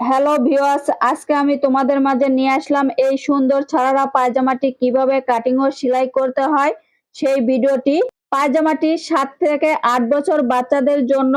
Hello viewers আজকে আমি তোমাদের মাঝে নিয়ে আসলাম এই সুন্দর ছাড়ারা পায়জামাটি কীভাবে কাটিং ও সেলাই করতে হয়। সেই ভিডিওটি পায়জামাটি সাত থেকে আট বছর বাচ্চাদের জন্য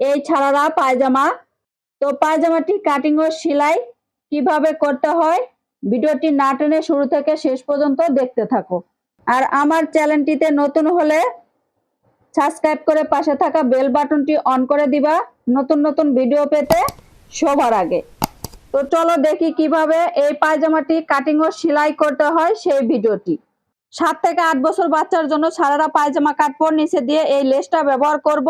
এই ছাড়ারা পায়জামা। তো পায়জামাটি কাটিং ও সেলাই কীভাবে করতে হয়, ভিডিওটি না টেনে শুরু থেকে শেষ পর্যন্ত দেখতে থাকো। আর আমার চ্যানেলটিতে নতুন হলে সাবস্ক্রাইব করে পাশে থাকা বেল বাটনটি অন করে দিবা। নতুন নতুন ভিডিও পেতে সবার আগে। তো চলো দেখি কীভাবে এই পায়জামাটি কাটিং ও সেলাই করতে হয় সেই ভিডিওটি। সাত থেকে আট বছর বাচ্চার জন্য সারারা পায়জামা কাটবো নিচে দিয়ে এই লেসটা ব্যবহার করব।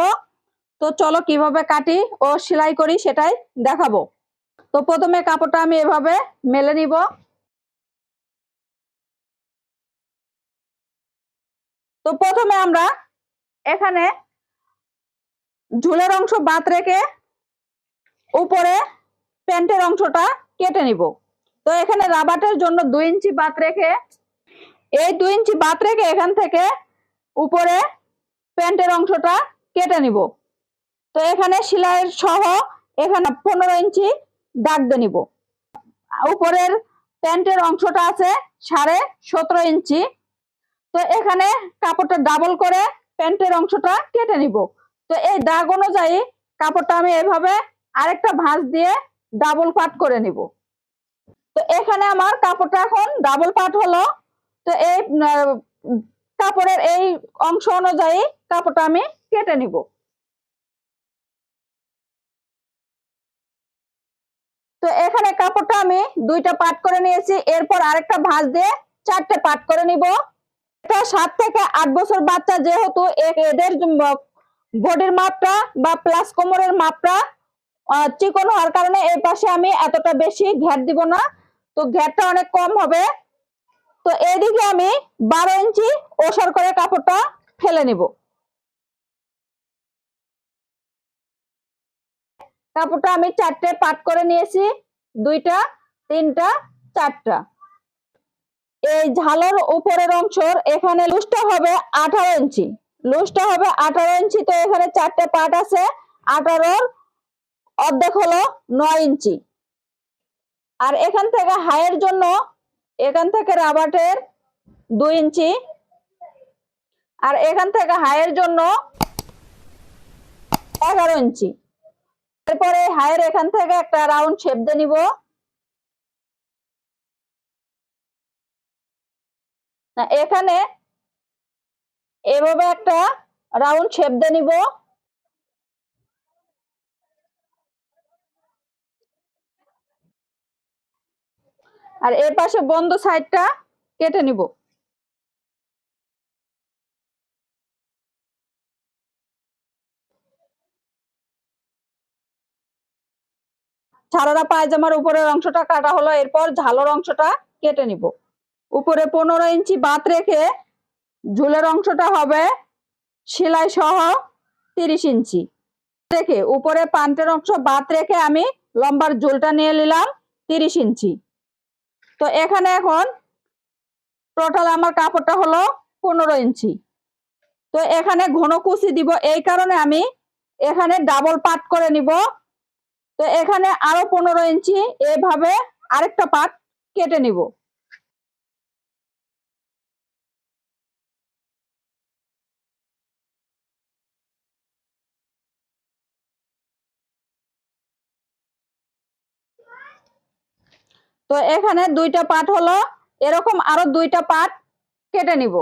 তো চলো কীভাবে কাটি ও সেলাই করি সেটাই দেখাবো। তো প্রথমে কাপড়টা আমি এভাবে মেলে নিব। তো প্রথমে আমরা এখানে ঝুলের অংশ বাদ রেখে উপরে প্যান্টের অংশটা কেটে নিব। তো এখানে রাবাটের জন্য দুই ইঞ্চি বাদ রেখে, এই দুই ইঞ্চি বাদ রেখে এখান থেকে উপরে প্যান্টের অংশটা কেটে নিব। তো এখানে সেলাইয়ের সহ এখানে পনেরো ইঞ্চি দাগ দিয়ে নিব। উপরের প্যান্টের অংশটা আছে সাড়ে সতেরো ইঞ্চি। তো এখানে কাপড়টা ডাবল করে প্যান্টের অংশটা কেটে নিব। তো এই দাগ অনুযায়ী কাপড়টা আমি এভাবে আরেকটা ভাঁজ দিয়ে ডাবল পাট করে নিব। তো এখানে আমার কাপড়টা এখন ডাবল পাট হলো। তো এই কাপড়ের এই অংশ অনুযায়ী কাপড়টা আমি কেটে নিব। তো এখানে কাপড়টা আমি দুইটা পাট করে নিয়েছি। এরপর আরেকটা ভাঁজ দিয়ে চারটে পাট করে নিব। এটা সাত থেকে আট বছর বাচ্চা যেহেতু, এদের বডির মাপটা বা প্লাস কোমরের মাপটা চিকন হওয়ার কারণে এই পাশে আমি এতটা বেশি ঘ্যাট দিব না। তো ঘ্যাটটা অনেক কম হবে। তো এদিকে আমি বারো ইঞ্চি ওসর করে কাপড়টা ফেলে নিব। কাপড়টা আমি চারটে পাট করে নিয়েছি। দুইটা, তিনটা, চারটা। এই ঝালের উপরের অংশর এখানে লুজটা হবে আঠারো ইঞ্চি। লুজটা হবে আঠারো ইঞ্চি, তো এখানে চারটে পাট আছে। আঠারোর অর্ধেক হলো নয় ইঞ্চি। আর এখান থেকে হাইয়ের জন্য এখান থেকে রাবাটের দুই ইঞ্চি। আর এখান থেকে হাইয়ের জন্য এগারো ইঞ্চি। এরপরে হাইয়ের এখান থেকে একটা রাউন্ড শেপ দিয়ে নিব। এখানে এভাবে একটা রাউন্ড শেপ দিয়ে নিব। আর এর পাশে বন্ধ সাইডটা কেটে নিব। সারারা পায়জামার উপরের অংশটা কাটা হলো, এরপর ঝালোর অংশটা কেটে নিব। উপরে পনেরো ইঞ্চি বাত রেখে ঝুলের অংশটা হবে সেলাই সহ তিরিশ ইঞ্চি। রেখে উপরে পান্টের অংশ বাদ রেখে আমি লম্বার ঝুলটা নিয়ে নিলাম তিরিশ ইঞ্চি। তো এখানে এখন টোটাল আমার কাপড়টা হলো পনেরো ইঞ্চি। তো এখানে ঘন কুচি দিব, এই কারণে আমি এখানে ডাবল পাট করে নিব। তো এখানে আরও পনেরো ইঞ্চি, এভাবে আরেকটা পাট কেটে নিব। তো এখানে দুইটা পাট হলো, এরকম আরও দুইটা পাট কেটে নিব।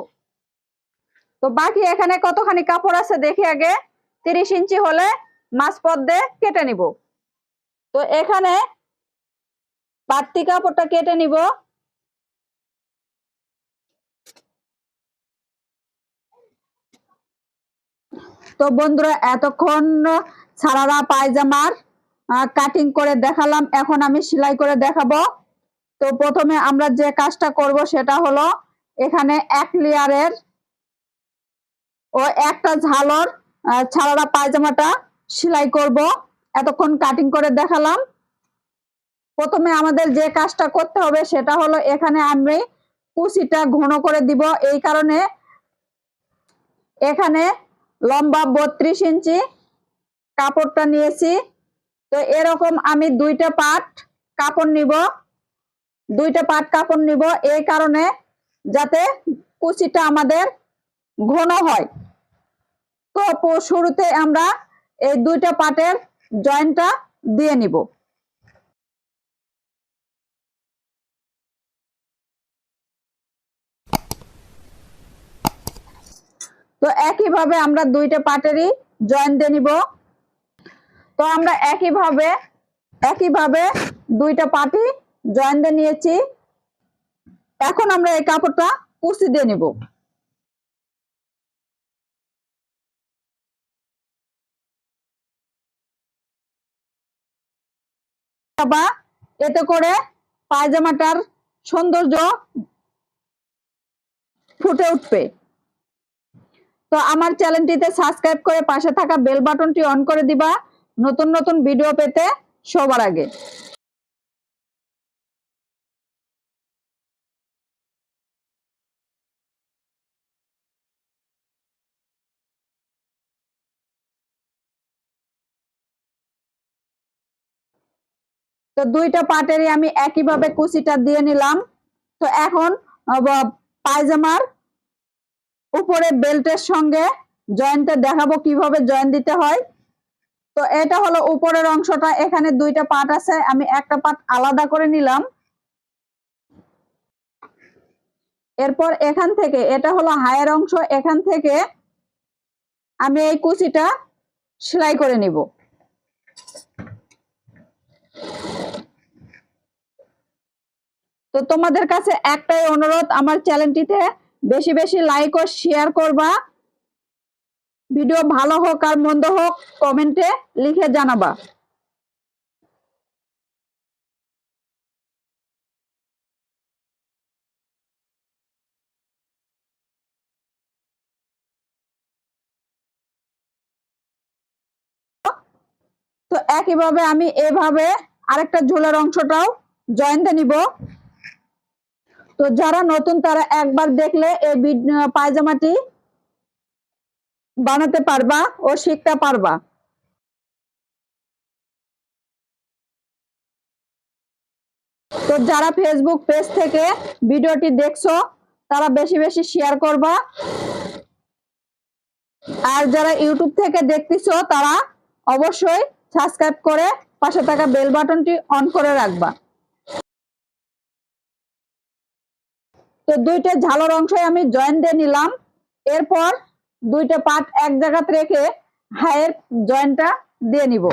তো বাকি এখানে কতখানি কাপড় আছে দেখি আগে, তিরিশ ইঞ্চি হলে মাছ পদ দিয়ে কেটে নিব। তো এখানে বাড়তি কাপড়টা কেটে নিব। তো বন্ধুরা, এতক্ষণ সারারা পায়জামার কাটিং করে দেখালাম, এখন আমি সেলাই করে দেখাবো। তো প্রথমে আমরা যে কাজটা করব সেটা হলো এখানে এক লেয়ারের ও একটা ঝালর ছাড়ারা পায়জামাটা সেলাই করব। এতক্ষণ কাটিং করে দেখালাম। প্রথমে আমাদের যে কাজটা করতে হবে সেটা হলো এখানে আমি কুচিটা ঘন করে দিব। এই কারণে এখানে লম্বা বত্রিশ ইঞ্চি কাপড়টা নিয়েছি। তো এরকম আমি দুইটা পাট কাপড় নিব। দুইটা পাট কাপড় নিব। এই কারণে যাতে কুচিটা আমাদের ঘন হয়। তো শুরুতে আমরা এই দুইটা পাটের জয়েন্টটা দিয়ে নিব। তো একইভাবে আমরা দুইটা পাটেরই জয়েন্ট দিয়ে নিব। তো আমরা একইভাবে একইভাবে দুইটা পাটি জয়েন্ট দিয়ে নিয়েছি। এখন আমরা এই কাপড়টা কুচি দিয়ে নিব। এতে করে পায়জামাটার সৌন্দর্য ফুটে উঠবে। তো আমার চ্যানেলটিতে সাবস্ক্রাইব করে পাশে থাকা বেল বাটনটি অন করে দিবা। নতুন নতুন ভিডিও পেতে সবার আগে। তো দুইটা পাটেরই আমি একইভাবে কুচিটা দিয়ে নিলাম। তো এখন পায়জামার উপরে বেল্টের সঙ্গে জয়েন্টে দেখাবো কীভাবে জয়েন্ট দিতে হয়। তো এটা হলো উপরের অংশটা, এখানে দুইটা পাট আছে, আমি একটা পার্ট আলাদা করে নিলাম। এরপর এখান থেকে, এটা হলো হায়ের অংশ, এখান থেকে আমি এই কুচিটা সেলাই করে নিব। তো তোমাদের কাছে একটাই অনুরোধ, আমার চ্যানেলটিতে বেশি বেশি লাইক ও শেয়ার করবা। ভিডিও ভালো হোক আর মন্দ হোক, কমেন্টে লিখে জানাবা। তো একইভাবে আমি এভাবে আরেকটা ঝোলের অংশটাও জয়েন দিয়ে নিব। তো যারা নতুন, তারা একবার দেখলে এই পায়জামাটি বানাতে পারবা ও শিখতে পারবা। তো যারা ফেসবুক পেজ থেকে ভিডিওটি দেখছ, তারা বেশি বেশি শেয়ার করবা। আর যারা ইউটিউব থেকে দেখতেছো, তারা অবশ্যই সাবস্ক্রাইব করে পাশে থাকা বেল বাটনটি অন করে রাখবা। তো দুইটা ঝালর অংশে আমি জয়েন দিয়ে নিলাম। এরপর দুইটা পার্ট এক জায়গাতে রেখে হায়ের জয়েন্টটা দিয়ে নিব।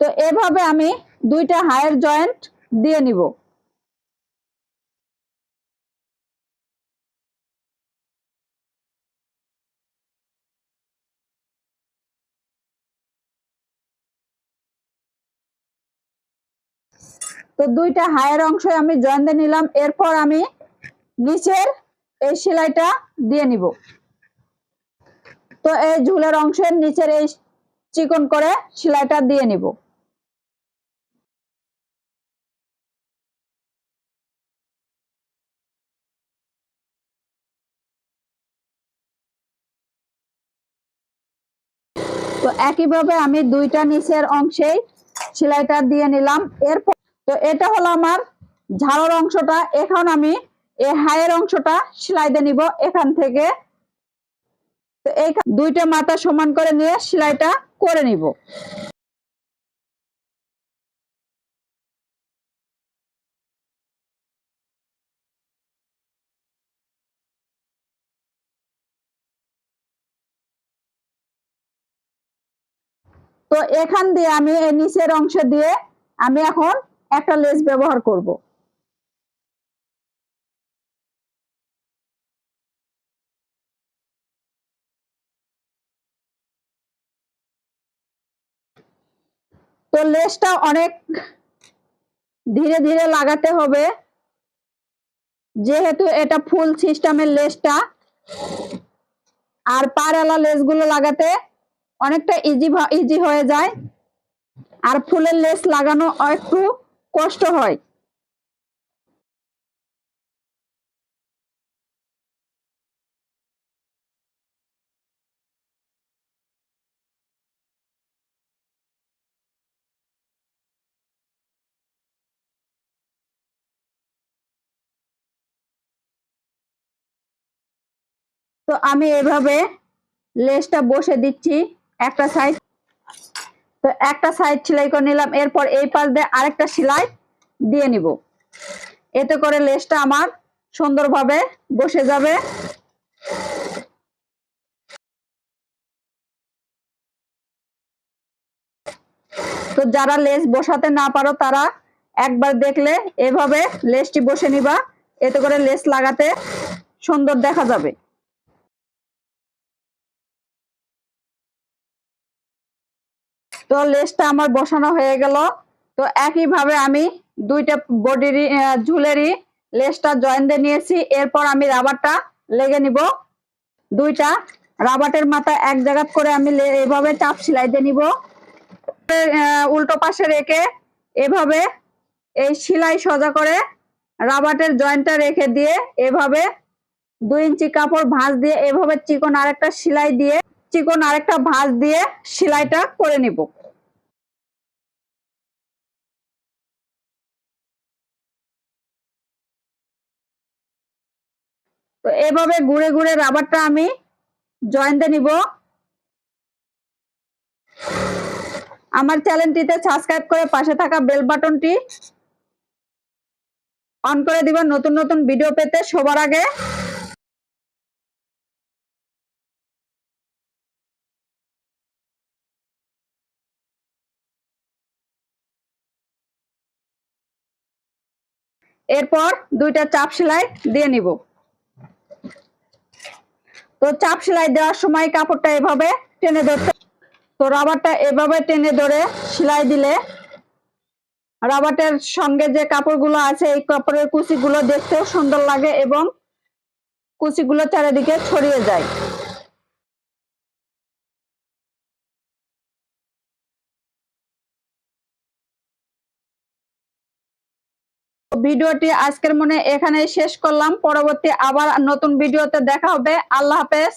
তো এভাবে আমি দুইটা হায়ের জয়েন্ট দিয়ে নিব। তো দুইটা হায়ের অংশে আমি জয়েন দিয়ে নিলাম। এরপর আমি নিচের এই সেলাইটা দিয়ে নিব। তো এই ঝুলের অংশের নিচের এই চিকন করে সেলাইটা দিয়ে নিব। তো একইভাবে আমি দুইটা নিচের অংশেই সেলাইটা দিয়ে নিলাম। এরপর তো এটা হলো আমার ঝাড়র অংশটা। এখন আমি এই হায়ের অংশটা সেলাই দিয়ে নিব এখান থেকে। তো এই দুইটা মাথা সমান করে নিয়ে সেলাইটা করে নিব। তো এখান দিয়ে আমি এই নিচের অংশ দিয়ে আমি এখন একটা লেস ব্যবহার করব। তো লেসটা অনেক ধীরে ধীরে লাগাতে হবে। যেহেতু এটা ফুল সিস্টেমের লেসটা আর পাড়ালা লেসগুলো লাগাতে অনেকটা ইজি ইজি হয়ে যায়। আর ফুলের লেস লাগানো একটু কষ্ট হয়। তো আমি এভাবে লেসটা বসে দিচ্ছি, একটা সাইড তো একটা সাইড সেলাই করে নিলাম, এরপর এই পাশ দিয়ে আরেকটা সেলাই দিয়ে নিব। এতে করে লেসটা আমার সুন্দরভাবে বসে যাবে। তো যারা লেস বসাতে না পারো, তারা একবার দেখলে এভাবে লেসটি বসে নিবা। এতে করে লেস লাগাতে সুন্দর দেখা যাবে। তো লেসটা আমার বসানো হয়ে গেল। তো একইভাবে আমি দুইটা বডিরই ঝুলেরই লেসটা জয়েন দিয়ে নিয়েছি। এরপর আমি রাবারটা লেগে নিব। দুইটা রাবারের মাথা এক জায়গা করে আমি এভাবে চাপ সেলাই দিয়ে নিব। উল্টো পাশে রেখে এভাবে এই সেলাই সোজা করে রাবারের জয়েন্টটা রেখে দিয়ে এভাবে দুই ইঞ্চি কাপড় ভাঁজ দিয়ে এভাবে চিকন আরেকটা সেলাই দিয়ে, চিকন আরেকটা ভাঁজ দিয়ে সেলাইটা করে নিব। তো এভাবে ঘুরে ঘুরে রাবারটা আমি জয়েন দিয়ে নিব। আমার চ্যানেলটিতে সাবস্ক্রাইব করে পাশে থাকা বেল বাটনটি অন করে দিবেন নতুন নতুন ভিডিও পেতে সবার আগে। এরপর দুইটা চাপ সেলাই দিয়ে নিব। তো চাপ সেলাই দেওয়ার সময় কাপড়টা এভাবে টেনে ধরতে তো রাবারটা এভাবে টেনে ধরে সেলাই দিলে রাবারের সঙ্গে যে কাপড়গুলো আছে, এই কাপড়ের কুচিগুলো দেখতেও সুন্দর লাগে এবং কুচিগুলো চারিদিকে ছড়িয়ে যায়। ভিডিওটি আজকের মনে এখানে শেষ করলাম। পরবর্তী আবার নতুন ভিডিওতে দেখা হবে। আল্লাহ হাফেজ।